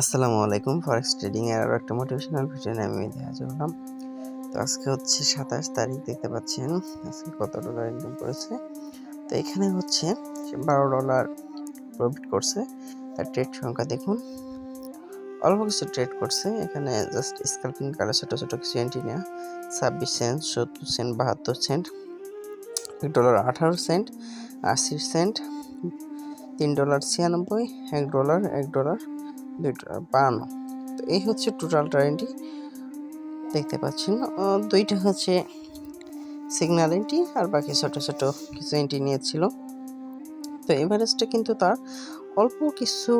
আসসালামু আলাইকুম forex trading এর আরও একটা মোটিভেশনাল ভিডিও নিয়ে আমি দেখা চললাম তো আজকে হচ্ছে সাতাশ তারিখ, দেখতে পাচ্ছেন আজকে কত ডলার ইনকাম করেছে। তো এখানে হচ্ছে বারো ডলার প্রফিট করছে, তার ট্রেড সংখ্যা দেখুন। অল্প কিছু ট্রেড করছে, এখানে জাস্ট স্ক্যালপিং কালার ছোটো ছোটো কিছু এন্ট্রি নেওয়া ছাব্বিশ সেন্ট সত্তর সেন্ট বাহাত্তর সেন্ট এক ডলার আঠারো সেন্ট আশি সেন্ট তিন ডলার ছিয়ানব্বই, এক ডলার এক ডলার দুই ডলার বান্ন তো এই হচ্ছে টোটাল ট্রেন্ডি দেখতে পাচ্ছেন দুইটা হচ্ছে সিগন্যাল এন্ট্রি আর বাকি ছোটো ছোটো কিছু এন্ট্রি নিয়েছিল। তো এভারেস্টটা কিন্তু তার অল্প কিছু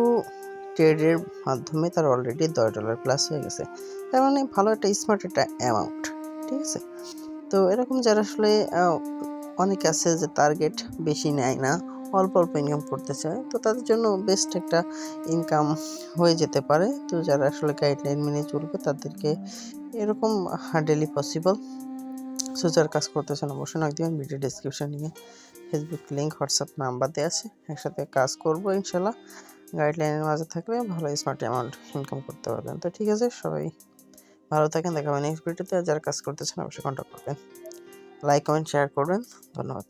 ট্রেডের মাধ্যমে তার অলরেডি দশ ডলার প্লাস হয়ে গেছে। তার মানে ভালো একটা স্মার্ট একটা অ্যামাউন্ট ঠিক আছে? তো এরকম যারা আসলে অনেকে আছে যে টার্গেট বেশি নেয় না অল্প অল্প ইনকাম করতে চায়, তো তাদের জন্য বেস্ট একটা ইনকাম হয়ে যেতে পারে। তো যারা আসলে গাইডলাইন মেনে চলবে, তাদেরকে এরকম ডেলি পসিবল সো যারা কাজ করতেছেন অবশ্যই নক দিবেন ভিডিও ডিসক্রিপশন নিয়ে ফেসবুক লিঙ্ক হোয়াটসঅ্যাপ নাম্বার দেওয়া আছে, একসাথে কাজ করব ইনশাল্লাহ। গাইডলাইনের মাঝে থাকলে ভালো স্মার্ট অ্যামাউন্ট ইনকাম করতে পারবেন। তো ঠিক আছে, সবাই ভালো থাকেন দেখাবেন নেক্সট ভিডিওতে আর যারা কাজ করতেছেন অবশ্যই কন্ট্যাক্ট করবেন। লাইক কমেন্ট শেয়ার করবেন। ধন্যবাদ।